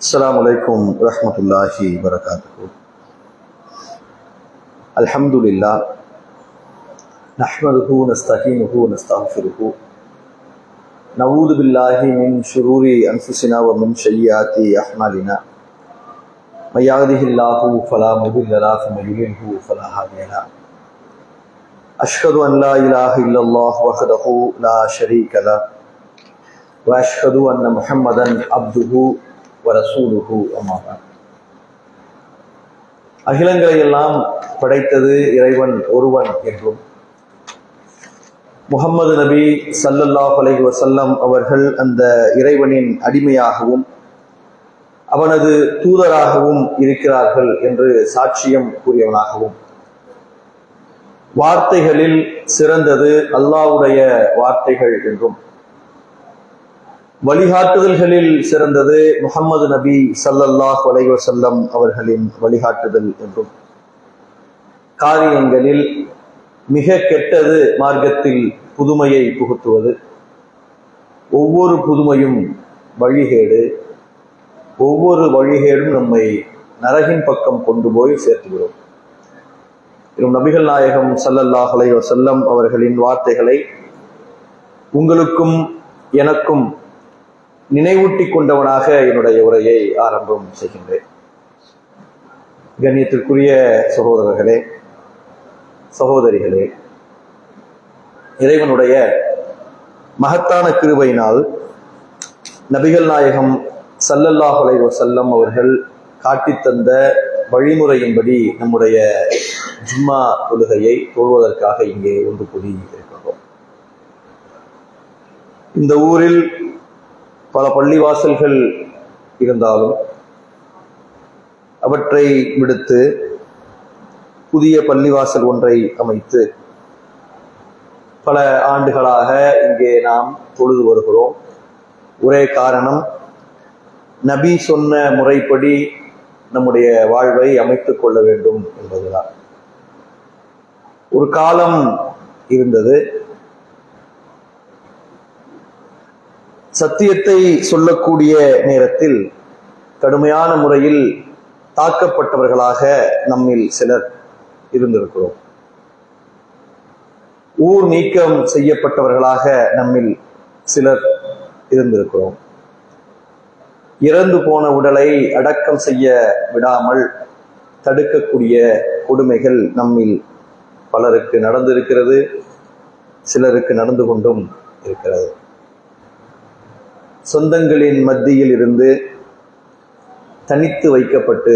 السلام عليكم ورحمة الله وبركاته. الحمد لله. نحمده ونستعينه ونستغفره. نعوذ بالله من شرور أنفسنا ومن سيئات أعمالنا. من يهده الله فلا مضل له ومن يضلل فلا هادي له. أشهد أن لا إله إلا الله وحده لا شريك له. واشهد ان محمدا عبده ورسوله اما بعد அகிலங்களை எல்லாம் படைத்தது இறைவன் ஒருவன் என்றும் முகம்மது நபி சல்லல்லாஹ் அலைஹி வசல்லம் அவர்கள் அந்த இறைவனின் அடிமையாகவும் அவனது தூதராகவும் இருக்கிறார்கள் என்று சாட்சியம் கூறியவனாகவும் வார்த்தைகளில் சிறந்தது அல்லாஹ்வுடைய வார்த்தைகள் என்றும் வழிகாட்டுதல்களில் சிறந்தது முகமது நபி சல்லல்லாஹ் வலைவசல்லம் அவர்களின் வழிகாட்டுதல் என்றும் காரியங்களில் மிக கெட்டது மார்க்கத்தில் புதுமையை புகுத்துவது ஒவ்வொரு புதுமையும் வழிகேடு ஒவ்வொரு வழிகேடும் நம்மை நரகின் பக்கம் கொண்டு போய் சேர்த்துவிடும். இன்னும் நபிகள் நாயகம் சல்லல்லாஹ் அலைஹி அவர்களின் வார்த்தைகளை உங்களுக்கும் எனக்கும் நினைவூட்டி கொண்டவனாக என்னுடைய உரையை ஆரம்பம் செய்கின்றேன். கண்ணியத்திற்குரிய சகோதரர்களே சகோதரிகளே இறைவனுடைய மகத்தான கிருபையினால் நபிகள் நாயகம் சல்லல்லாஹ் செல்லம் அவர்கள் அவர்கள் காட்டித்தந்த வழிமுறையின்படி நம்முடைய ஜும்மா தொழுகையை தொழுவதற்காக இங்கே ஒன்று கூடி இருக்கின்றோம் இந்த ஊரில் பல பள்ளிவாசல்கள் இருந்தாலும் அவற்றை விடுத்து புதிய பள்ளிவாசல் ஒன்றை அமைத்து பல ஆண்டுகளாக இங்கே நாம் தொழுது வருகிறோம். ஒரே காரணம் நபி சொன்ன முறைப்படி நம்முடைய வாழ்வை அமைத்துக் கொள்ள வேண்டும் என்பதுதான். ஒரு காலம் இருந்தது. சத்தியத்தை சொல்லக்கூடிய நேரத்தில் கடுமையான முறையில் தாக்கப்பட்டவர்களாக நம்மில் சிலர் இருந்திருக்கிறோம். ஊர் நீக்கம் செய்யப்பட்டவர்களாக நம்மில் சிலர் இருந்திருக்கிறோம். இறந்து போன உடலை அடக்கம் செய்ய விடாமல் தடுக்கக்கூடிய கொடுமைகள் நம்மில் பலருக்கு நடந்திருக்கிறது சிலருக்கு நடந்து கொண்டும் இருக்கிறது. சொந்தங்களின் மத்தியில் இருந்து தனித்து வைக்கப்பட்டு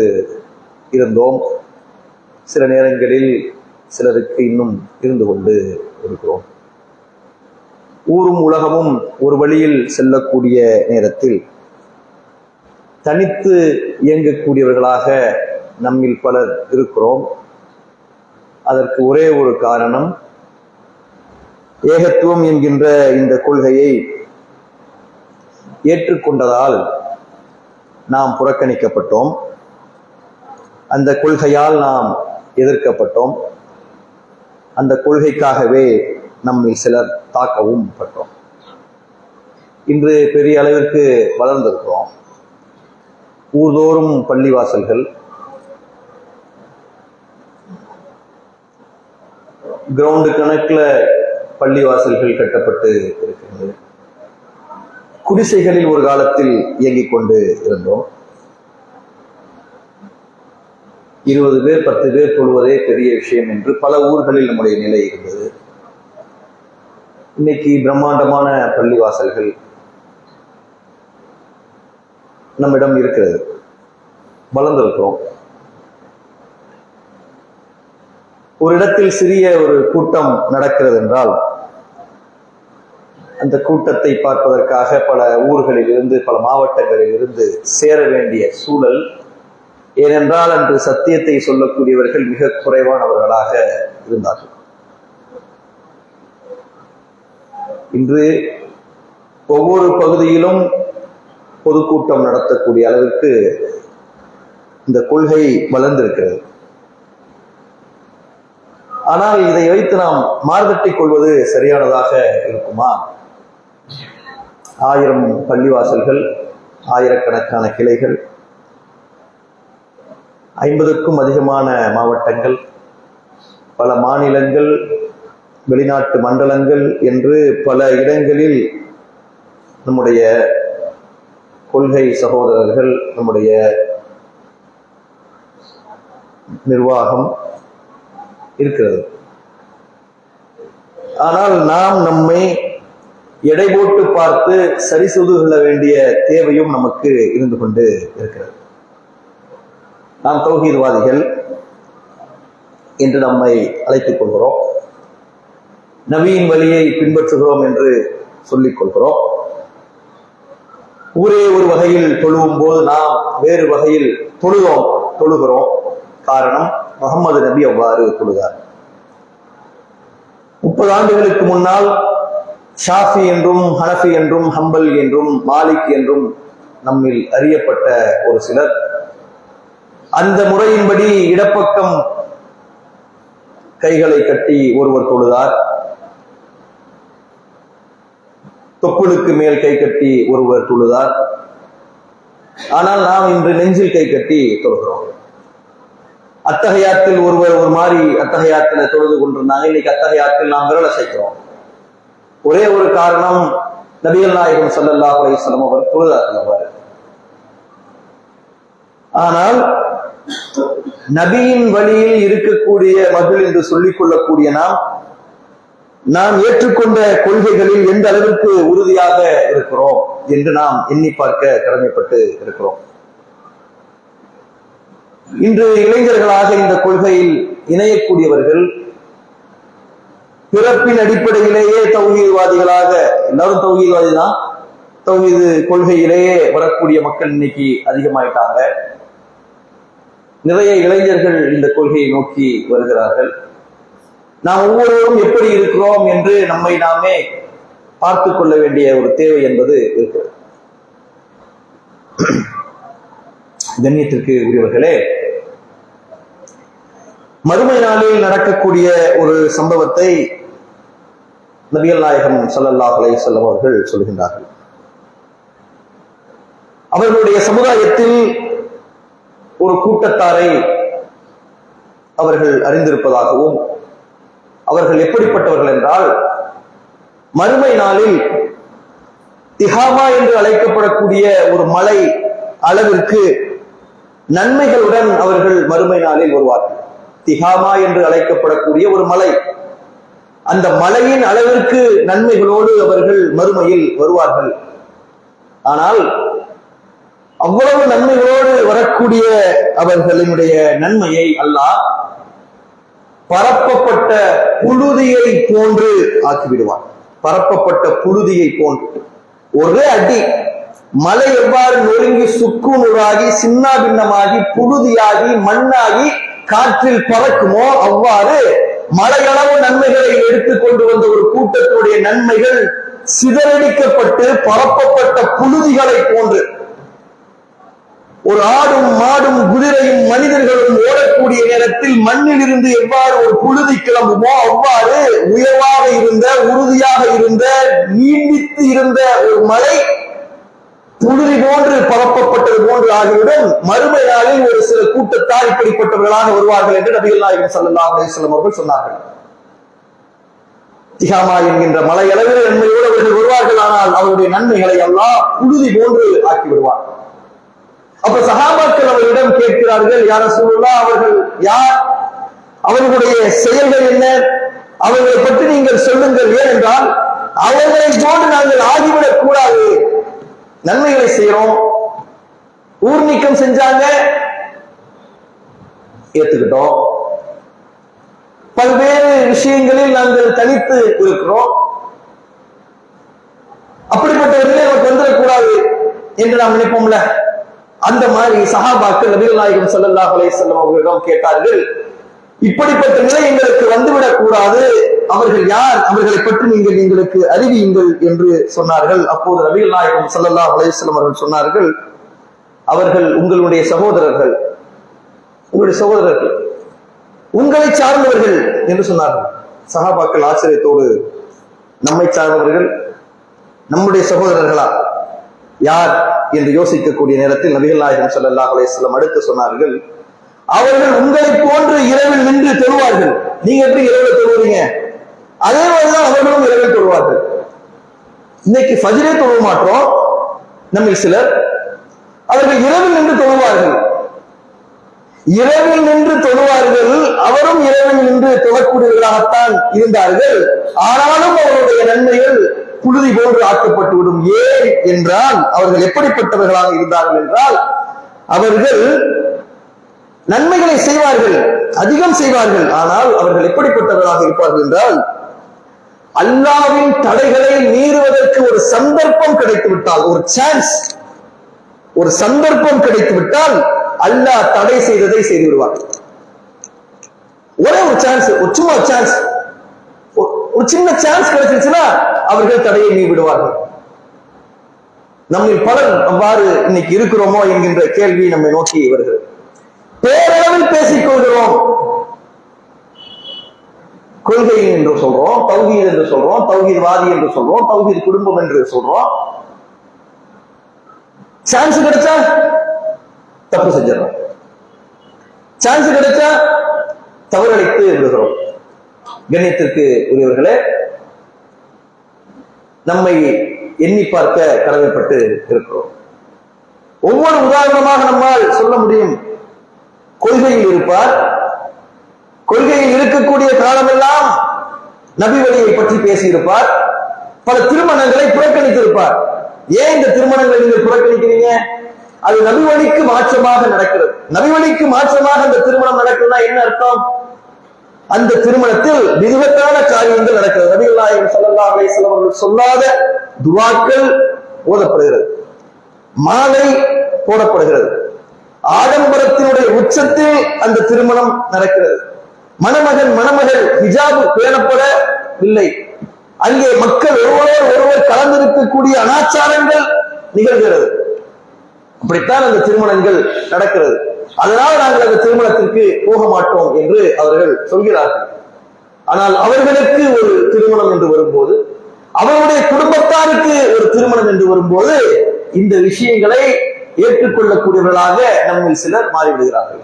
இருந்தோம். சில நேரங்களில் சிலருக்கு இன்னும் இருந்து கொண்டு இருக்கிறோம். ஊரும் உலகமும் ஒரு வழியில் செல்லக்கூடிய நேரத்தில் தனித்து இயங்கக்கூடியவர்களாக நம்மில் பலர் இருக்கிறோம். அதற்கு ஒரே ஒரு காரணம் ஏகத்துவம் என்கின்ற இந்த கொள்கையை ஏற்றுக்கொண்டதால் நாம் புறக்கணிக்கப்பட்டோம். அந்த கொள்கையால் நாம் எதிர்க்கப்பட்டோம். அந்த கொள்கைக்காகவே நம்மில் சிலர் தாக்கவும் பட்டோம். இன்று பெரிய அளவிற்கு வளர்ந்திருக்கிறோம். ஊர்தோறும் பள்ளிவாசல்கள் கிரவுண்டு கணக்கில் பள்ளிவாசல்கள் கட்டப்பட்டு இருக்கிறது குடிசைகளில் ஒரு காலத்தில் இயங்கிக் கொண்டு இருந்தோம். இருபது பேர் பத்து பேர் கொள்வதே பெரிய விஷயம் என்று பல ஊர்களில் நம்முடைய நிலை இருந்தது. இன்னைக்கு பிரம்மாண்டமான பள்ளிவாசல்கள் நம்மிடம் இருக்கிறது. வளர்ந்திருக்கிறோம் ஒரு இடத்தில் சிறிய ஒரு கூட்டம் நடக்கிறது என்றால் அந்த கூட்டத்தை பார்ப்பதற்காக பல ஊர்களில் இருந்து பல மாவட்டங்களில் இருந்து சேர வேண்டிய சூழல் ஏனென்றால் அன்று சத்தியத்தை சொல்லக்கூடியவர்கள் மிக குறைவானவர்களாக இருந்தார்கள். இன்று ஒவ்வொரு பகுதியிலும் பொதுக்கூட்டம் நடத்தக்கூடிய அளவிற்கு இந்த கொள்கை வளர்ந்திருக்கிறது. ஆனால் இதை வைத்து நாம் மார்தட்டிக் கொள்வது சரியானதாக இருக்குமா? ஆயிரம் பள்ளிவாசல்கள் ஆயிரக்கணக்கான கிளைகள் ஐம்பதுக்கும் அதிகமான மாவட்டங்கள் பல மாநிலங்கள் வெளிநாட்டு மண்டலங்கள் என்று பல இடங்களில் நம்முடைய கொள்கை சகோதரர்கள் நம்முடைய நிர்வாகம் இருக்கிறது. ஆனால் நாம் நம்மை எடை போட்டு பார்த்து சரி செய்து கொள்ள வேண்டிய தேவையும் நமக்கு இருந்து கொண்டு இருக்கிறது. நாம் தௌஹீத்வாதிகள் என்று நம்மை அழைத்துக் கொள்கிறோம். நவியின் வழியை பின்பற்றுகிறோம் என்று சொல்லிக் கொள்கிறோம். ஊரே ஒரு வகையில் தொழுவும் போது நாம் வேறு வகையில் தொழுகிறோம் தொழுகிறோம். காரணம் முகமது நபி அவ்வாறு தொழுகார் முப்பது ஆண்டுகளுக்கு முன்னால் ஷாஃபி என்றும் ஹனஃபி என்றும் ஹம்பல் என்றும் மாலிக் என்றும் நம்மில் அறியப்பட்ட ஒரு சிலர். அந்த முறையின்படி இடப்பக்கம் கைகளை கட்டி ஒருவர் தொழுதார். தொப்புளுக்கு மேல் கை கட்டி ஒருவர் தொழுதார். ஆனால் நாம் இன்று நெஞ்சில் கை கட்டி தொழுகிறோம். அத்தகையாத்தில் ஒருவர் ஒரு மாதிரி அத்தகையாத்துல தொழுது கொண்டிருந்தாங்க. இன்னைக்கு அத்தகையாத்தில் நாம் விரல சேர்க்கிறோம் ஒரே ஒரு காரணம் நபிகள் நாயகம் சல்லல்லா அலைஹிஸ்ஸலாம் அவர் தொழுதார்கள் ஆனால் நபியின் வழியில் இருக்கக்கூடிய மகள் என்று சொல்லிக் கொள்ளக்கூடிய நாம் நாம் ஏற்றுக்கொண்ட கொள்கைகளில் எந்த அளவிற்கு உறுதியாக இருக்கிறோம் என்று நாம் எண்ணி பார்க்க கடமைப்பட்டு இருக்கிறோம். இன்று இளைஞர்களாக இந்த கொள்கையில் இணையக்கூடியவர்கள் பிறப்பின் அடிப்படையிலேயே தௌஹீத்வாதிகளாக எல்லாரும் தௌஹீத்வாதி தான் தௌஹீது கொள்கையிலேயே வரக்கூடிய மக்கள் இன்னைக்கு அதிகமாயிட்டாங்க. நிறைய இளைஞர்கள் இந்த கொள்கையை நோக்கி வருகிறார்கள். நாம் ஒவ்வொருவரும் எப்படி இருக்கிறோம் என்று நம்மை நாமே பார்த்து கொள்ள வேண்டிய ஒரு தேவை என்பது இருக்கிறது. கண்ணியத்திற்கு உரியவர்களே மறுமை நாளில் நடக்கக்கூடிய ஒரு சம்பவத்தை நபிகள் நாயகம் ஸல்லல்லாஹு அலைஹி செல்லம் அவர்கள் சொல்கின்றார்கள். அவர்களுடைய சமுதாயத்தில் ஒரு கூட்டத்தாரை அவர்கள் அறிந்திருப்பதாகவும் அவர்கள் எப்படிப்பட்டவர்கள் என்றால் மறுமை நாளில் திஹாமா என்று அழைக்கப்படக்கூடிய ஒரு மலை அளவிற்கு நன்மைகளுடன் அவர்கள் மறுமை நாளில் வருவார்கள். திஹாமா என்று அழைக்கப்படக்கூடிய ஒரு மலை அந்த மலையின் அளவிற்கு நன்மைகளோடு அவர்கள் மறுமையில் வருவார்கள். ஆனால் அவ்வளவு நன்மைகளோடு வரக்கூடிய அவர்களினுடைய நன்மையை அல்லாஹ் பரப்பப்பட்ட புழுதியை போன்று ஆக்கிவிடுவான். பரப்பப்பட்ட புழுதியை போன்று. ஒரே அடி. மலை எவ்வாறு நொறுங்கி சுக்கு நூறாகி சின்ன பின்னமாகி புழுதியாகி மண்ணாகி காற்றில் பறக்குமோ அவ்வாறு மலையளவு நன்மைகளை எடுத்துக் கொண்டு வந்த ஒரு கூட்டத்துடைய நன்மைகள் சிதறடிக்கப்பட்டு பரப்பப்பட்ட புழுதிகளை போன்று. ஒரு ஆடும் மாடும் குதிரையும் மனிதர்களும் ஓடக்கூடிய நேரத்தில் மண்ணில் இருந்து எவ்வாறு ஒரு புழுதி கிளம்புமோ அவ்வாறு உயர்வாக இருந்த உறுதியாக இருந்த நீண்டித்து இருந்த ஒரு மலை புழுதி போன்று பரப்பப்பட்டது போன்று ஆகிவிடும். மறுமை நாளில் ஒரு சில கூட்டத்தார் இப்படிப்பட்டவர்களாக வருவார்கள் என்று நபிகள் நாயகம் சல்லா அலைஹி வஸல்லம் அவர்கள் சொன்னார்கள். திகாமா என்கின்ற மலை அளவில் நன்மையோடு அவர்கள் வருவார்கள். ஆனால் அவருடைய நன்மைகளை எல்லாம் புழுதி போன்று ஆக்கி விடுவார் அப்ப சகாபாக்கள் அவர்களிடம் கேட்கிறார்கள் யார சூழலா அவர்கள் யார்? அவர்களுடைய செயல்கள் என்ன? அவர்களை பற்றி நீங்கள் சொல்லுங்கள். ஏனென்றால் அவர்களை போன்று நாங்கள் ஆகிவிடக் கூடாது. நன்மைகளை செய்யறோம் ஊர் நீக்கம் செஞ்சாங்க. ஏத்துக்கிட்டோம். பல்வேறு விஷயங்களில் நாங்கள் தனித்து இருக்கிறோம். அப்படிப்பட்ட நிலை நமக்கு வந்துடக்கூடாது என்று நாம் நினைப்போம்ல? அந்த மாதிரி சஹாபாக்கள் நபிகள் நாயகம் ஸல்லல்லாஹு அலே செல்லம் அவர்களிடம் கேட்டார்கள். இப்படிப்பட்ட நிலை எங்களுக்கு வந்துவிடக் கூடாது அவர்கள் யார்? அவர்களை பற்றி நீங்கள் எங்களுக்கு அறிவியுங்கள் என்று சொன்னார்கள். அப்போது நபிகள் நாயகம் சல்லல்லா அலைஹி அவர்கள் சொன்னார்கள் அவர்கள் உங்களுடைய சகோதரர்கள் உங்களுடைய சகோதரர்கள் உங்களை சார்ந்தவர்கள் என்று சொன்னார்கள். சஹாபாக்கள் ஆச்சரியத்தோடு நம்மை சார்ந்தவர்கள் நம்முடைய சகோதரர்களா? யார்? என்று யோசிக்கக்கூடிய நேரத்தில் நபிகள் நாயகம் ஸல்லல்லாஹு அலையம் அடுத்து சொன்னார்கள் அவர்கள் உங்களை போன்று இரவில் நின்று தொழுவார்கள். நீங்க எப்படி இரவில் தொழுவீங்க? அதே மாதிரிதான் அவர்களும் இரவில் தொழுவார்கள் இன்னைக்கு ஃபஜ்ரே தொழுவ மாட்டோம். நம்ம சிலர் அவர்கள் இரவில் நின்று தொழுவார்கள். இரவில் நின்று தொழுவார்கள். அவரும் இரவில் நின்று தொழக்கூடியவர்களாகத்தான் இருந்தார்கள். ஆனாலும் அவருடைய நன்மைகள் புழுதி போன்று ஆக்கப்பட்டுவிடும். ஏன் என்றால் அவர்கள் எப்படிப்பட்டவர்களாக இருந்தார்கள் என்றால் அவர்கள் நன்மைகளை செய்வார்கள் அதிகம் செய்வார்கள். ஆனால் அவர்கள் எப்படிப்பட்டவர்களாக இருப்பார்கள் என்றால் அல்லாவின் தடைகளை மீறுவதற்கு ஒரு சந்தர்ப்பம் கிடைத்து விட்டால் ஒரு சான்ஸ் ஒரு சந்தர்ப்பம் கிடைத்து விட்டால் அல்லாஹ் தடை செய்ததை செய்து விடுவார் ஒரே ஒரு சான்ஸ் ஒரு சும்மா சான்ஸ் ஒரு சின்ன சான்ஸ் கிடைச்சிருச்சுன்னா அவர்கள் தடையை நீ விடுவார்கள் நம்மில் பலர் அவ்வாறு இன்னைக்கு இருக்கிறோமோ என்கின்ற கேள்வி நம்மை நோக்கி வருகிறது. பேரளவில் பேசிக் கொள்கிறோம் கொள்கை என்று சொல்றோம் தௌஹீத் என்று சொல்றோம் தௌஹீத்வாதி என்று சொல்றோம் தௌஹீத் குடும்பம் என்று சொல்றோம். சான்ஸ் கிடைச்சா தப்பு செஞ்சிடறோம். சான்ஸ் கிடைச்சா தவறளித்து விடுகிறோம். கண்ணியத்திற்கு உரியவர்களே நம்மை எண்ணி பார்க்க கடமைப்பட்டு இருக்கிறோம். ஒவ்வொரு உதாரணமாக நம்மால் சொல்ல முடியும் கொள்கையில் இருப்பார் கொள்கையில் இருக்கக்கூடிய காலமெல்லாம் நபி வழியை பற்றி பேசியிருப்பார். பல திருமணங்களை புறக்கணித்திருப்பார். ஏன் இந்த திருமணங்களை நீங்கள் புறக்கணிக்கிறீங்க? அது நபி வழிக்கு மாற்றமாக நடக்கிறது. நபி வழிக்கு மாற்றமாக அந்த திருமணம் நடக்குதுன்னா என்ன அர்த்தம்? அந்த திருமணத்தில் விதத்தான காரியங்கள் நடக்கிறது. நபிகள் நாயகம் ஸல்லல்லாஹு அலைஹி அவர்கள் சொல்லாத துவாக்கள் ஓதப்படுகிறது. மாலை போடப்படுகிறது. ஆடம்பரத்தினுடைய உச்சத்தில் அந்த திருமணம் நடக்கிறது. மணமகன் மணமகள் ஹிஜாப் பேணப்படவில்லை அங்கே மக்கள் ஒருவரோடு ஒருவர் கலந்திருக்கக்கூடிய அனாச்சாரங்கள் நிகழ்கிறது. அப்படித்தான் அந்த திருமணங்கள் நடக்கிறது. அதனால் நாங்கள் அந்த திருமணத்திற்கு போக மாட்டோம் என்று அவர்கள் சொல்கிறார்கள். ஆனால் அவர்களுக்கு ஒரு திருமணம் என்று வரும்போது அவருடைய குடும்பத்தாருக்கு ஒரு திருமணம் என்று வரும்போது இந்த விஷயங்களை ஏற்றுக்கொள்ளக்கூடியவர்களாக நம்மில் சிலர் மாறிவிடுகிறார்கள்.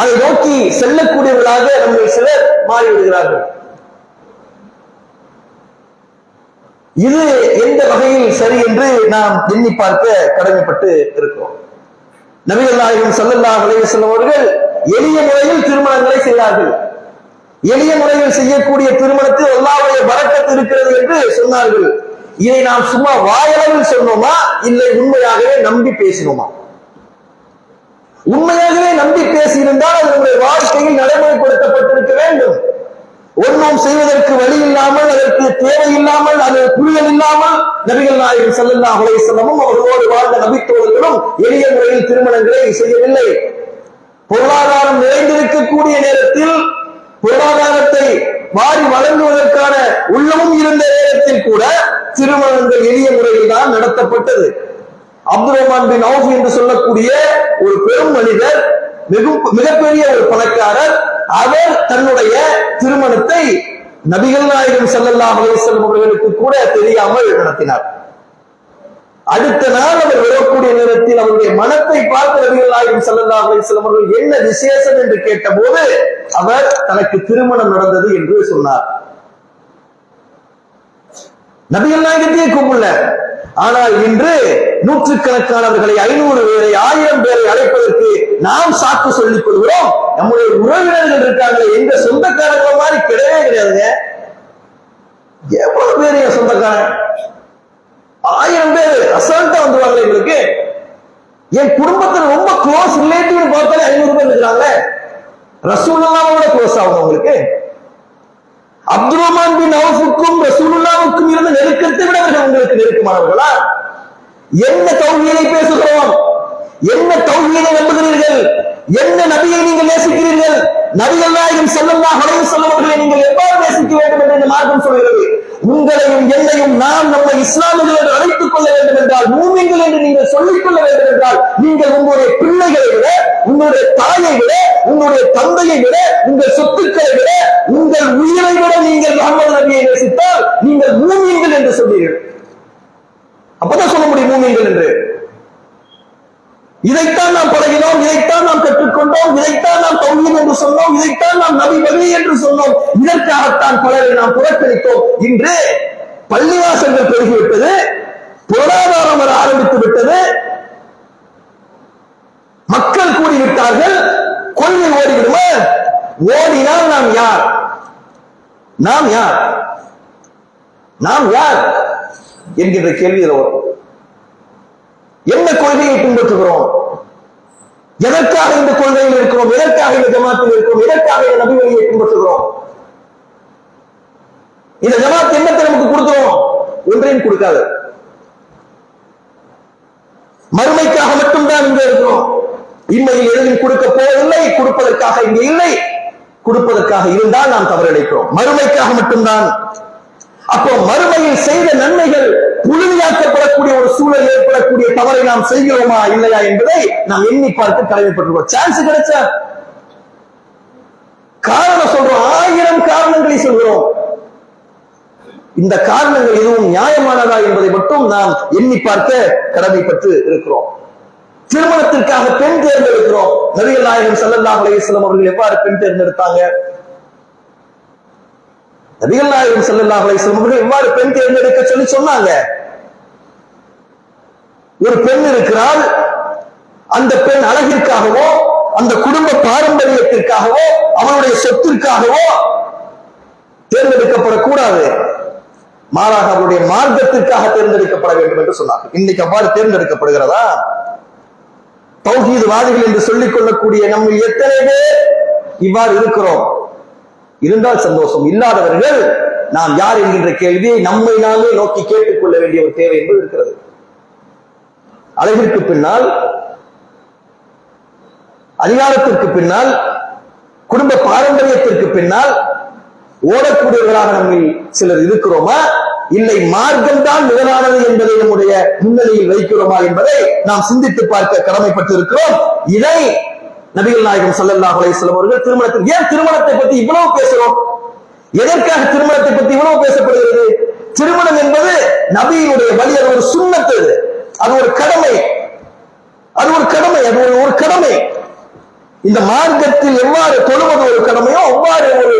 அதை நோக்கி செல்லக்கூடியவர்களாக நம்மில் சிலர் மாறிவிடுகிறார்கள். இது எந்த வகையில் சரி என்று நாம் எண்ணி பார்க்க கடமைப்பட்டு இருக்கிறோம். நபிகள்நாயகம் நாயகம் ஸல்லல்லாஹு அவர்கள் எளிய முறையில் திருமணங்களை செய்தார்கள். எளிய முறையில் செய்யக்கூடிய திருமணத்தில் எல்லாவுடைய வரக்கத்து இருக்கிறது என்று சொன்னார்கள். இதை நாம் சும்மா வாயளவில் சொன்னோமா? இல்லை உண்மையாகவே நம்பி பேசினோமா? உண்மையாகவே நம்பி பேசியிருந்தால் அது நம்முடைய வாழ்க்கையில் நடைமுறைப்படுத்தப்பட்டிருக்க வேண்டும். ஒன்றும் செய்வதற்கு வழி இல்லாமல் அதற்கு தேவை இல்லாமல் அது புரிதல் இல்லாமல் நபிகள் நாயகம் ஸல்லல்லாஹு அலைஹி வஸல்லமும் அவர்களோடு வாழ்ந்த நபித்தோழர்களும் எளிய முறையில் திருமணங்களை செய்யவில்லை. பொருளாதாரம் நிறைந்திருக்கக்கூடிய நேரத்தில் பொருளாதாரத்தை வாரி வழங்குவதற்கான உள்ளமும் இருந்த நேரத்தில் கூட திருமணங்கள் எளிய முறையில் தான் நடத்தப்பட்டது. அப்துல் ரஹ்மான் பின் அவுஃப் என்று சொல்லக்கூடிய ஒரு பெரும் மனிதர் மிகப்பெரிய ஒரு பணக்காரர் அவர் தன்னுடைய திருமணத்தை நபிகள் நாயகம் ஸல்லல்லாஹு அலைஹி அவர்களுக்கு கூட தெரியாமல் நடத்தினார். அடுத்த நாள் அவர் வரக்கூடிய நேரத்தில் அவருடைய மனத்தை பார்த்து நபிகள் நாயகம் செல்லல்லா அலைஹி அவர்கள் என்ன விசேஷம் என்று கேட்டபோது அவர் தனக்கு திருமணம் நடந்தது என்று சொன்னார். நபிகள் நாயகத்தையே கூப்பிடல. ஆனால் இன்று நூற்றுக்கணக்கானவர்களை ஐநூறு பேரை ஆயிரம் பேரை அழைப்பதற்கு நாம் சாக்கு சொல்லிக் கொள்கிறோம். நம்முடைய உறவினர்கள் இருக்காங்களே எங்க சொந்தக்காரங்கள மாதிரி கிடையவே கிடையாதுங்க. எவ்வளவு பேர் என் சொந்தக்காரன்? ஆயிரம் பேர் அசால்ட்டா வந்துருவாங்களே எங்களுக்கு. என் குடும்பத்தில் ரொம்ப க்ளோஸ் ரிலேட்டிவ் பார்த்தாலே ஐநூறு பேர் இருக்கிறாங்க ரசூலுல்லாவோட க்ளோஸ் ஆகும் உங்களுக்கு? அப்துல் ரஹ்மான் பின் அவுஃபுக்கும் ரசூலுல்லாவுக்கும் இருந்த நெருக்கத்தை விட அவர்கள் உங்களுக்கு நெருக்கமானவர்களா? என்ன தௌஹீதை பேசுகிறோம்? என்ன தௌஹீதை நம்புகிறீர்கள்? என்ன நபியை நீங்கள் நேசிக்கிறீர்கள்? நபிகள் நாயகம் ஸல்லல்லாஹு அலைஹி செல்லவர்களை நீங்கள் எவ்வாறு நேசிக்க வேண்டும் என்று இந்த மார்க்கம் சொல்கிறது? உங்களையும் என்னையும் நாம் நம்ம இஸ்லாமியர்கள் என்று அழைத்துக் கொள்ள வேண்டும் என்றால் மூமிங்கள் என்று நீங்கள் சொல்லிக் கொள்ள வேண்டும் என்றால் நீங்கள் உங்களுடைய பிள்ளைகளை விட உங்களுடைய தாயை விட உங்களுடைய தந்தையை விட உங்கள் சொத்துக்களை விட உங்கள் உயிரை விட நீங்கள் முகமது நபியை நேசித்தால் நீங்கள் மூமிங்கள் என்று சொல்வீர்கள். அப்பதான் சொல்ல முடியும் மூமின்கள் என்று. இதைத்தான் நாம் பழகினோம் இதைத்தான் நாம் கற்றுக்கொண்டோம் இதைத்தான் நாம் தௌஹீத் என்று சொன்னோம் இதைத்தான் நாம் நபி வழி என்று சொன்னோம். இதற்காகத்தான் பலரை நாம் புறக்கணித்தோம். இன்று பள்ளிவாசல்கள் பெருகிவிட்டது பொருளாதாரம் வர ஆரம்பித்து விட்டது. மக்கள் கூடிவிட்டார்கள் கொள்கை ஓடிவிடுமா? ஓடினால் நாம் யார்? நாம் யார்? நாம் யார்? என்கின்ற கேள்வி வரும். என்ன கொள்கையை பின்பற்றுகிறோம்? எதற்காக இந்த கொள்கையில் இருக்கிறோம்? எதற்காக இந்த ஜமாத்தில் இருக்கிறோம்? எதற்காக இந்த நபி வழியை பின்பற்றுகிறோம்? இந்த ஜமாத் என்னத்தை நமக்கு கொடுக்கிறோம்? ஒன்றையும் கொடுக்காது. மறுமைக்காக மட்டும்தான் இங்கே இருக்கிறோம். இம்மையில் எதையும் கொடுக்க போவதில்லை கொடுப்பதற்காக இங்கே இல்லை. கொடுப்பதற்காக இருந்தால் நாம் தவறடைக்கிறோம் மறுமைக்காக மட்டும்தான் அப்போ மறுமையில் செய்த நன்மைகள் முழுமையாக்கப்படக்கூடிய ஒரு சூழல் ஏற்படக்கூடிய தவறை நாம் செய்கிறோமா இல்லையா என்பதை நாம் எண்ணி பார்த்து கடமைப்பட்டிருக்கோம். சான்ஸ் கிடைச்சா காரணம் சொல்றோம். ஆயிரம் காரணங்களை சொல்கிறோம். இந்த காரணங்கள் எதுவும் நியாயமானதா என்பதை மட்டும் நாம் எண்ணி பார்க்க கடமைப்பட்டு இருக்கிறோம். திருமணத்திற்காக பெண் தேர்ந்தெடுக்கிறோம். நபிகள் நாயகம் ஸல்லல்லாஹு அலையம் அவர்கள் எவ்வாறு பெண் தேர்ந்தெடுத்தாங்க? நபிகள் நாயகம் செல்லல்லா அலைஹி அவர்கள் இவ்வாறு பெண் தேர்ந்தெடுக்க சொல்லி சொன்னாங்க. ஒரு பெண் இருக்கிறாள் அந்த பெண் அழகிற்காகவோ அந்த குடும்ப பாரம்பரியத்திற்காகவோ அவனுடைய சொத்திற்காகவோ தேர்ந்தெடுக்கப்படக்கூடாது. மாறாக அவருடைய மார்க்கத்திற்காக தேர்ந்தெடுக்கப்பட வேண்டும் என்று சொன்னார்கள். இன்னைக்கு அவ்வாறு தேர்ந்தெடுக்கப்படுகிறதா? தௌஹீத்வாதிகள் என்று சொல்லிக் கொள்ளக்கூடிய நம்ம எத்தனை பேர் இவ்வாறு இருக்கிறோம்? இருந்தால் சந்தோஷம். இல்லாதவர்கள் நாம் யார் என்கின்ற கேள்வியை நம்மை நாமே நோக்கி கேட்டுக்கொள்ள வேண்டிய ஒரு தேவை என்பது இருக்கிறது. அழகிற்கு பின்னால் அதிகாரத்திற்கு பின்னால் குடும்ப பாரம்பரியத்திற்கு பின்னால் ஓடக்கூடியவர்களாக நம்ம சிலர் இருக்கிறோமா? இல்லை மார்க்கம் தான் முதலானது என்பதை நம்முடைய முன்னிலையில் வைக்கிறோமா என்பதை நாம் சிந்தித்து பார்க்க கடமைப்பட்டு இருக்கிறோம் இதை நபிகள் நாயகம் ஸல்லல்லாஹு அலையம் அவர்கள் திருமணத்தில் ஏன் திருமணத்தை பத்தி இவ்வளவு பேசுறோம்? எதற்காக திருமணத்தை பத்தி இவ்வளவு பேசப்படுகிறது? திருமணம் என்பது நபியினுடைய வழி அது ஒரு சுண்ணத்து அது. ஒரு கடமை. அது ஒரு கடமை அது ஒரு ஒரு கடமை. இந்த மார்க்கத்தில் எவ்வாறு தொழுவது ஒரு கடமையோ அவ்வாறு ஒரு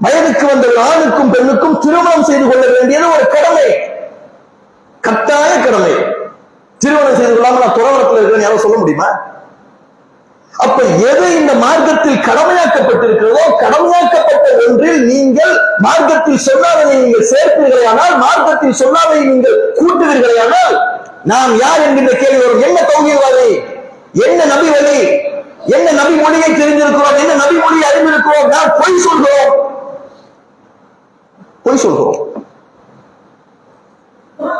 வயதுக்கு வந்த ஒரு ஆணுக்கும் பெண்ணுக்கும் திருமணம் செய்து கொள்ள வேண்டியது ஒரு கடமை. கட்டாய கடமை. திருமணம் செய்து கொள்ளாம நான் துறவரத்தில் இருக்கிறேன்னு யாரும் சொல்ல முடியுமா? அப்ப எது இந்த மார்க்கத்தில் கடமையாக்கப்பட்டிருக்கிறதோ கடமையாக்கப்பட்ட ஒன்றில் நீங்கள் மார்க்கத்தில் சொல்லாததை நீங்கள் சேர்ப்பீர்களானால் மார்க்கத்தில் சொல்லாததை நீங்கள் கூட்டுவீர்களானால் நாம் யார் என்கின்ற கேள்வி வரும். என்ன தௌகியவாதி என்ன நபி வழி என்ன நபி மொழியை தெரிந்திருக்கிறோம்? என்ன நபி மொழியை அறிந்திருக்கிறோம்? நாம் பொய் சொல்கிறோம். பொய் சொல்கிறோம்.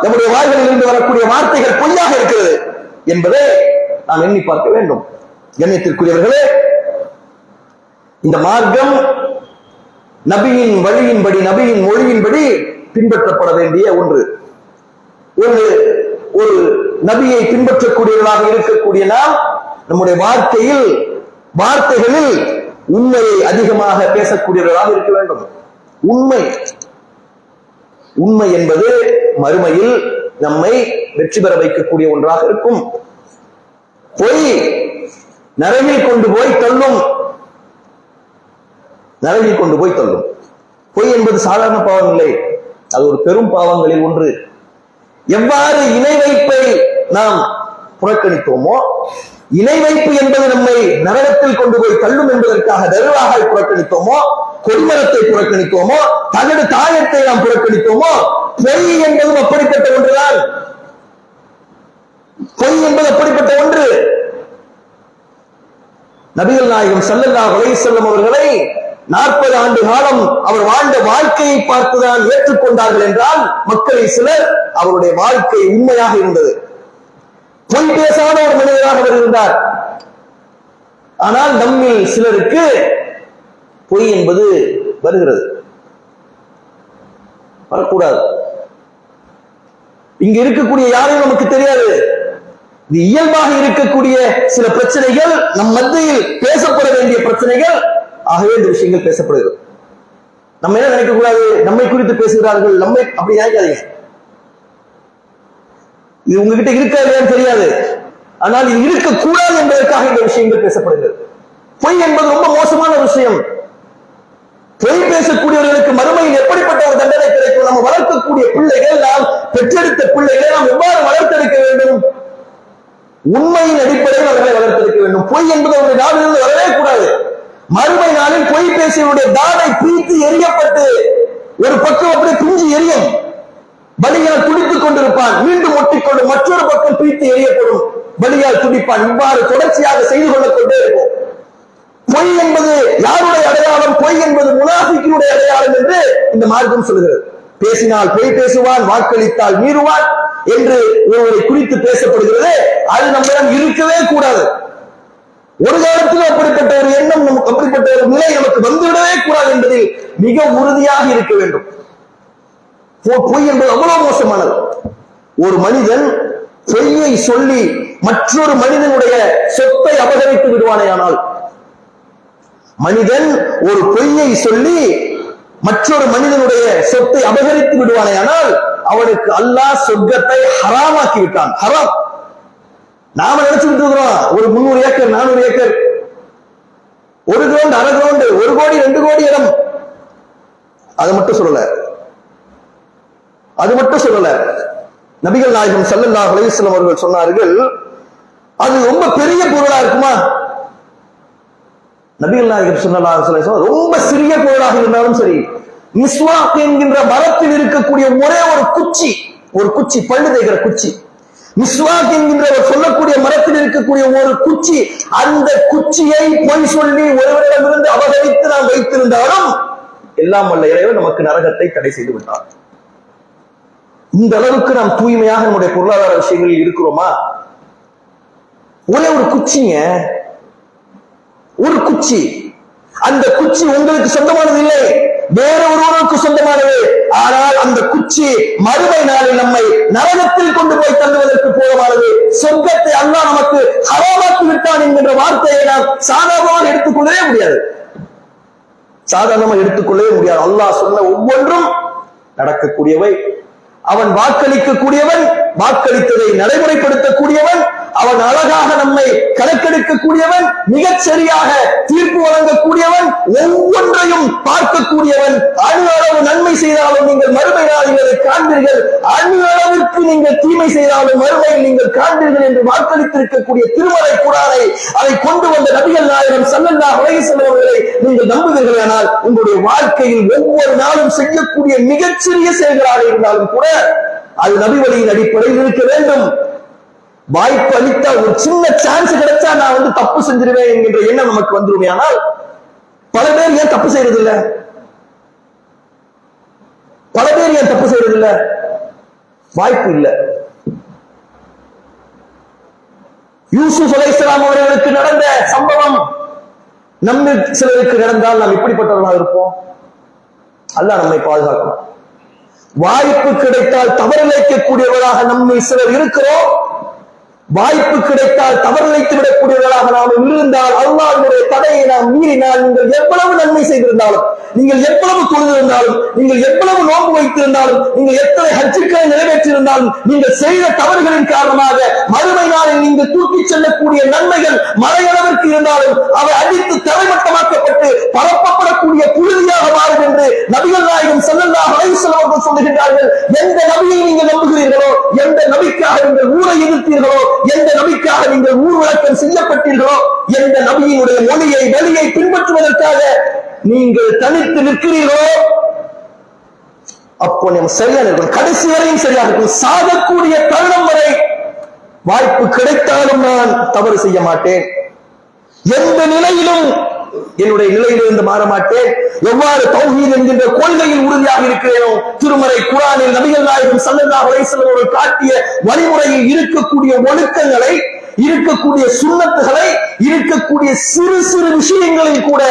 நம்முடைய வாய்களில் இருந்து வரக்கூடிய வார்த்தைகள் பொய்யாக இருக்கிறது என்பதை நாம் எண்ணி பார்க்க வேண்டும். கண்ணியத்திற்குரியவர்களே இந்த மார்க்கம் நபியின் வழியின்படி நபியின் மொழியின்படி பின்பற்றப்பட வேண்டிய ஒன்று. ஒரு ஒரு நபியை பின்பற்றக்கூடியவர்களாக இருக்கக்கூடிய நாம் நம்முடைய வார்த்தையில் வார்த்தைகளில் உண்மையை அதிகமாக பேசக்கூடியவர்களாக இருக்க வேண்டும். உண்மை. உண்மை என்பது மறுமையில் நம்மை வெற்றி பெற வைக்கக்கூடிய ஒன்றாக இருக்கும். பொய் நரகில் கொண்டு போய் தள்ளும். நரகில் கொண்டு போய் தள்ளும். பொய் என்பது சாதாரண பாவம் இல்லை. அது ஒரு பெரும் பாவங்களில் ஒன்று. எவ்வாறு இணை வைப்பை நாம் புறக்கணித்தோமோ இணை வைப்பு என்பது நம்மை நரகத்தில் கொண்டு போய் தள்ளும் என்பதற்காக தருவாக புறக்கணித்தோமோ கொடிமரத்தை புறக்கணித்தோமோ தனது தாயத்தை நாம் புறக்கணித்தோமோ பொய் என்பதும் அப்படிப்பட்ட ஒன்றுதான். பொய் என்பது அப்படிப்பட்ட ஒன்று. நபிகள் நாயகம் ஸல்லல்லாஹு அலைஹி செல்லும் அவர்களை நாற்பது ஆண்டு காலம் அவர் வாழ்ந்த வாழ்க்கையை பார்த்துதான் ஏற்றுக்கொண்டார்கள் என்றால் மக்களை சிலர் அவருடைய வாழ்க்கை உண்மையாக இருந்தது. பொய் பேசாத ஒரு மனிதராக அவர் இருந்தார். ஆனால் நம்மில் சிலருக்கு பொய் என்பது வருகிறது. வரக்கூடாது. இங்க இருக்கக்கூடிய யாரையும் நமக்கு தெரியாது. இது இயல்பாக இருக்கக்கூடிய சில பிரச்சனைகள் நம் மத்தியில் பேசப்பட வேண்டிய பிரச்சனைகள். ஆகவே இந்த விஷயங்கள் பேசப்படுகிறது. நம்ம என்ன நினைக்க கூடாது நம்மை குறித்து பேசுகிறார்கள். நம்மை அப்படி நினைக்காதீங்க. இது உங்ககிட்ட இருக்கா இல்லையான்னு தெரியாது. ஆனால் இது இருக்கக்கூடாது என்பதற்காக இந்த விஷயங்கள் பேசப்படுகிறது. பொய் என்பது ரொம்ப மோசமான விஷயம். பொய் பேசக்கூடியவர்களுக்கு மறுமையில் எப்படிப்பட்ட ஒரு தண்டனை கிடைக்கும்? நம்ம வளர்க்கக்கூடிய பிள்ளைகள் நாம் பெற்றெடுத்த பிள்ளைகளை நாம் எவ்வாறு வளர்த்தெடுக்க வேண்டும்? உண்மையின் அடிப்படையில் அவர்களை வளர்த்திருக்க வேண்டும். பொய் என்பது அவருடைய நாவிலிருந்து வரவே கூடாது. மறுமை நாளில் பொய் பேசியவருடைய தாடை பீத்து எரியப்பட்டு ஒரு பக்கம் அப்படியே பிஞ்சு எரியும். பலியால் துடித்துக் கொண்டிருப்பான். மீண்டும் ஒட்டிக்கொண்டு மற்றொரு பக்கம் பீத்து எரியப்படும் பலியால் துடிப்பான். இவ்வாறு தொடர்ச்சியாக செய்து கொள்ளக் கொண்டே இருக்கும் பொய் என்பது யாருடைய அடையாளம்? பொய் என்பது முனாஃபிக்கினுடைய அடையாளம் என்று இந்த மார்க்கம் சொல்கிறது. பேசினால் பொய் பேசுவான் வாக்களித்தால் மீறுவான் என்று ஒருவரை குறித்து பேசப்படுகிறது. அது நம்மிடம் இருக்கவே கூடாது. ஒரு காலத்தில் அப்படிப்பட்ட ஒரு எண்ணம் நமக்கு அப்படிப்பட்ட ஒரு நிலை நமக்கு வந்துவிடவே கூடாது என்பதில் மிக உறுதியாக இருக்க வேண்டும். பொய் என்பது அவ்வளவு மோசமானது. ஒரு மனிதன் பொய்யை சொல்லி மற்றொரு மனிதனுடைய சொத்தை அபகரித்து விடுவானேயானால் மனிதன் ஒரு பொய்யை சொல்லி மற்றொரு மனிதனுடைய சொத்தை அபகரித்து விடுவானே ஆனால் அவனுக்கு அல்லாஹ் சொர்க்கத்தை ஹராமாக்கி விட்டான் ஹராம். நாம நினைச்சுட்டு இருக்கிறோம் ஒரு முன்னூறு ஏக்கர் நானூறு ஏக்கர். ஒரு கிரவுண்ட் அரை கிரவுண்டு ஒரு கோடி ரெண்டு கோடி இடம். அது மட்டும் சொல்லல. அது மட்டும் சொல்லல. நபிகள் நாயகம் ஸல்லல்லாஹு அலையம் அவர்கள் சொன்னார்கள் அது ரொம்ப பெரிய பொருளா இருக்குமா? நபிகள் நாயகம் ஸல்லல்லாஹு அலைஹி ரொம்ப சிறிய பொருளாக இருந்தாலும் சரி மிஸ்வாக் என்கின்ற மரத்தில் இருக்கக்கூடிய ஒரே ஒரு குச்சி ஒரு குச்சி பல்லு தேய்க்கிற குச்சி. மிஸ்வாக் என்கின்ற சொல்லக்கூடிய மரத்தில் இருக்கக்கூடிய ஒரு குச்சி அந்த குச்சியை பொய் சொல்லி ஒருவரிடமிருந்து அபகரித்து நாம் வைத்திருந்தாலும் எல்லாம் வல்ல இறைவன் நமக்கு நரகத்தை தடை செய்து விட்டார் இந்த அளவுக்கு நாம் தூய்மையாக நம்முடைய பொருளாதார விஷயங்களில் இருக்கிறோமா? ஒரே ஒரு குச்சிங்க ஒரு குச்சி. அந்த குச்சி உங்களுக்கு சொந்தமானது இல்லை. வேற ஒருவருக்கு சொந்தமானது. ஆனால் அந்த குச்சி மறுமை நாளில் நம்மை நரகத்தில் கொண்டு போய் தள்ளுவதற்கு போதுமானது. சொர்க்கத்தை அல்லா நமக்கு ஹராமாக்கி விட்டான் என்கின்ற வார்த்தையை நாம் சாதாரணமாக எடுத்துக்கொள்ளவே முடியாது. சாதாரணமா எடுத்துக்கொள்ளவே முடியாது. அல்லாஹ் சொன்ன ஒவ்வொன்றும் நடக்கக்கூடியவை. அவன் வாக்களிக்கக்கூடியவன் வாக்களித்ததை நடைமுறைப்படுத்தக்கூடியவன் அவன் அழகாக நம்மை கணக்கெடுக்கக்கூடியவன் மிகச் சரியாக தீர்ப்பு வழங்கக்கூடியவன் ஒவ்வொன்றையும் பார்க்கக்கூடியவன். அணு அளவு நன்மை செய்தாலும் நீங்கள் மறுமை நாளில் காண்பீர்கள். அணு அளவிற்கு நீங்கள் தீமை செய்தாலும் மறுமையில் நீங்கள் காண்பீர்கள் என்று வாக்களித்திருக்கக்கூடிய திருமலை குரானை அதை கொண்டு வந்த நபிகள் நாயகம் சல்லல்லா அலைஹி வஸல்லம் அவர்களை நீங்கள் நம்புவீர்களானால் உங்களுடைய வாழ்க்கையில் ஒவ்வொரு நாளும் செய்யக்கூடிய மிகச்சிறிய செயல்களாக இருந்தாலும் கூட அது நபி வழியின் அடிப்படையில் இருக்க வேண்டும். வாய்ப்பு அளித்தா ஒரு சின்ன சான்ஸ் கிடைச்சா நான் வந்து தப்பு செஞ்சிருவேன் என்கின்ற எண்ணம் நமக்கு வந்துருமே. ஆனால் பல பேர் ஏன் தப்பு செய்யறது இல்ல பல பேர் ஏன் தப்பு செய்யறது இல்ல வாய்ப்பு இல்ல. யூசுப் அலைஹிஸ்ஸலாம் அவர்களுக்கு நடந்த சம்பவம் நம்ம சிலருக்கு நடந்தால் நாம் எப்படிப்பட்டவர்களாக இருப்போம். அல்ல நம்மை பாதுகாக்கணும் வாய்ப்பு கிடைத்தால் தவறிழைக்கக்கூடியவராக நம்ம சிலர் இருக்கிறோம். வாய்ப்பு கிடைத்தால் தவறிழைத்து விடக்கூடியவர்களாக நாம் இருந்தால் அல்லா தடையை நாம் மீறினால் நீங்கள் எவ்வளவு நன்மை செய்திருந்தாலும் நீங்கள் எவ்வளவு தொழுதிருந்தாலும் நீங்கள் எவ்வளவு நோன்பு வைத்திருந்தாலும் நீங்கள் எத்தனை ஹஜ்ஜுக்களை நிறைவேற்றியிருந்தாலும் நீங்கள் செய்த தவறுகளின் காரணமாக மறுமை நாளில் நீங்கள் தூக்கிச் செல்லக்கூடிய நன்மைகள் மலையளவிற்கு இருந்தாலும் அவை அடித்து தலைமட்டமாக்கப்பட்டு பரப்பப்படக்கூடிய புழுதியாக மாறும் என்று நபிகள் நாயகம் ஸல்லல்லாஹு அவர்கள் சொல்லுகின்றார்கள். எந்த நபியை நீங்கள் நம்புகிறீர்களோ எந்த நபிக்காக நீங்கள் ஊரை எதிர்த்தீர்களோ எந்த நபிக்காக நீங்கள் ஊர் விளக்கம் செய்யப்பட்டீர்களோ எந்த நபியினுடைய மொழியை வழியை பின்பற்றுவதற்காக நீங்கள் தனித்து நிற்கிறீர்களோ அப்போ நம்ம சரியா இருக்கும் கடைசி வரையும் சரியா இருக்கும் சாகக்கூடிய தருணம் வரை வாய்ப்பு கிடைத்தாலும் நான் தவறு செய்ய மாட்டேன். எந்த நிலையிலும் என்னுடைய நிலையிலிருந்து மாற மாட்டேன். எவ்வாறு தௌஹீத் என்கின்ற கொள்கையில் உறுதியாக இருக்கிறேனோ திருமறை குரானில் நபிகள் நாயகம் ஸல்லல்லாஹு அலைஹி காட்டிய வழிமுறையில் இருக்கக்கூடிய ஒழுக்கங்களை இருக்கக்கூடிய சுண்ணத்துகளை இருக்கக்கூடிய சிறு சிறு விஷயங்களில் கூட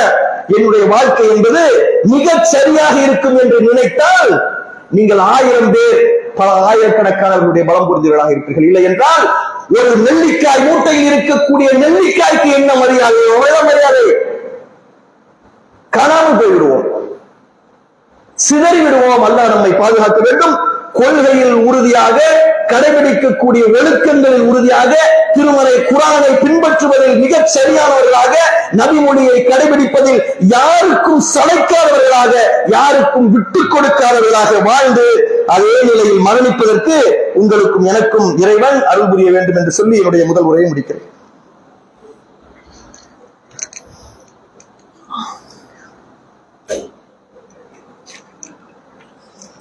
என்னுடைய வாழ்க்கை என்பது மிக சரியாக இருக்கும் என்று நினைத்தால் நீங்கள் ஆயிரம் பேர் பல ஆயிரக்கணக்கானவர்களுடைய பலம் புரிந்தவர்களாக இருப்பீர்கள். இல்லை என்றால் ஒரு நெல்லிக்காய் மூட்டையில் இருக்கக்கூடிய நெல்லிக்காய்க்கு என்ன மரியாதை? எவ்வளவு மரியாதை? காணாமல் போய்விடுவோம். சிதறி விடுவோம் அல்ல நம்மை பாதுகாக்க வேண்டும். கொள்கையில் உறுதியாக கடைபிடிக்கக்கூடிய ஒழுக்கங்களில் உறுதியாக திருமலை குரானை பின்பற்றுவதில் மிகச் சரியானவர்களாக நபிமொழியை கடைபிடிப்பதில் யாருக்கும் சளைக்காதவர்களாக யாருக்கும் விட்டு கொடுக்காதவர்களாக வாழ்ந்து அதே நிலையில் மரணிப்பதற்கு உங்களுக்கும் எனக்கும் இறைவன் அருள் புரிய வேண்டும் என்று சொல்லி என்னுடைய முதல் உரையை முடிக்கிறேன்.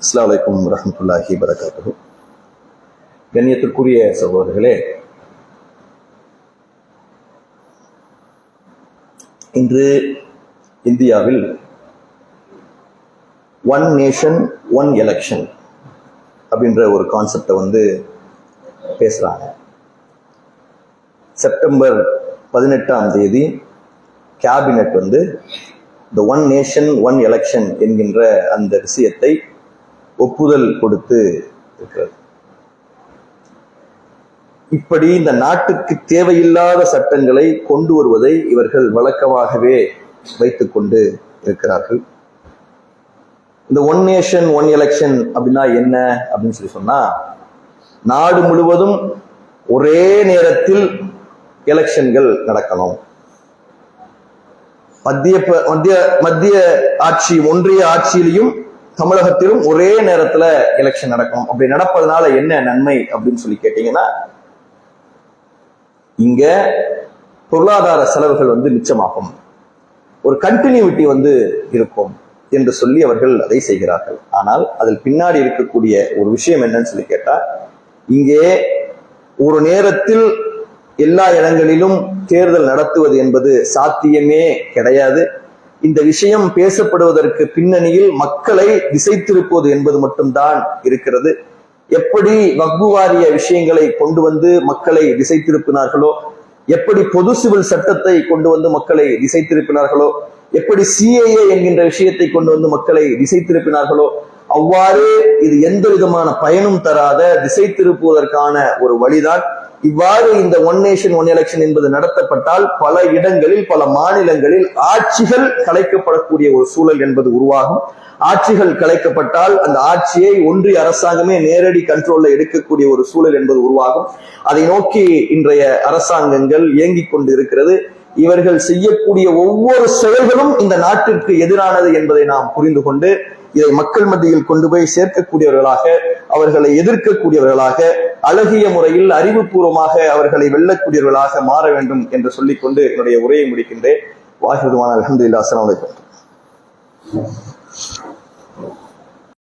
அஸ்லாம் வலைக்கம் வரமத்துல்லாஹி வரகாத்து கண்ணியத்திற்குரிய சகோதரர்களே இன்று இந்தியாவில் ஒன் நேஷன் ஒன் எலெக்ஷன் அப்படின்ற ஒரு கான்செப்டை வந்து பேசுகிறாங்க செப்டம்பர் பதினெட்டாம் தேதி கேபினெட் வந்து இந்த ஒன் நேஷன் ஒன் எலெக்ஷன் என்கின்ற அந்த விஷயத்தை ஒப்புதல் கொடுத்து இருக்கிறது. இப்படி இந்த நாட்டுக்கு தேவையில்லாத சட்டங்களை கொண்டு வருவதை இவர்கள் வழக்கமாகவே வைத்துக் கொண்டு இருக்கிறார்கள். இந்த ஒன் நேஷன் ஒன் எலெக்ஷன் அப்படின்னா என்ன அப்படின்னு சொல்லி சொன்னா நாடு முழுவதும் ஒரே நேரத்தில் எலெக்ஷன்கள் நடக்கணும். மத்திய மத்திய மத்திய ஆட்சி ஒன்றிய ஆட்சியிலையும் தமிழகத்திலும் ஒரே நேரத்துல எலெக்ஷன் நடக்கும். அப்படி நடப்பதனால என்ன நன்மை அப்படின்னு சொல்லி கேட்டீங்கன்னா இங்க பொருளாதார செலவுகள் வந்து மிச்சமாகும். ஒரு கண்டினியூட்டி வந்து இருக்கும் என்று சொல்லி அவர்கள் அதை செய்கிறார்கள். ஆனால் அதில் பின்னாடி இருக்கக்கூடிய ஒரு விஷயம் என்னன்னு சொல்லி கேட்டா இங்கே ஒரு நேரத்தில் எல்லா இடங்களிலும் தேர்தல் நடத்துவது என்பது சாத்தியமே கிடையாது. இந்த விஷயம் பேசப்படுவதற்கு பின்னணியில் மக்களை திசை திருப்புவது என்பது மட்டும்தான் இருக்கிறது. எப்படி வக்பு வாரிய விஷயங்களை கொண்டு வந்து மக்களை திசை திருப்பினார்களோ எப்படி பொது சிவில் சட்டத்தை கொண்டு வந்து மக்களை திசை திருப்பினார்களோ எப்படி சிஏஏ என்கின்ற விஷயத்தை கொண்டு வந்து மக்களை திசை திருப்பினார்களோ அவ்வாறு இது எந்த விதமான பயனும் தராத திசை திருப்புவதற்கான ஒரு வழிதான். இவ்வாறு இந்த ஒன் நேஷன் ஒன் எலெக்ஷன் என்பது நடத்தப்பட்டால் பல இடங்களில் பல மாநிலங்களில் ஆட்சிகள் கலைக்கப்படக்கூடிய ஒரு சூழல் என்பது உருவாகும். ஆட்சிகள் கலைக்கப்பட்டால் அந்த ஆட்சியை ஒன்றிய அரசாங்கமே நேரடி கண்ட்ரோல்ல எடுக்கக்கூடிய ஒரு சூழல் என்பது உருவாகும். அதை நோக்கி இன்றைய அரசாங்கங்கள் இயங்கிக் கொண்டு இருக்கிறது இவர்கள் செய்யக்கூடிய ஒவ்வொரு செயல்களும் இந்த நாட்டிற்கு எதிரானது என்பதை நாம் புரிந்து கொண்டு இதை மக்கள் மத்தியில் கொண்டு போய் சேர்க்கக்கூடியவர்களாக அவர்களை எதிர்க்கக்கூடியவர்களாக அழகிய முறையில் அறிவுபூர்வமாக அவர்களை வெல்லக்கூடியவர்களாக மாற வேண்டும் என்று சொல்லிக்கொண்டு என்னுடைய உரையை முடிக்கின்றேன். வாஹிதுமான அலமதுல்லா அஸ்லாம் வலைக்கம்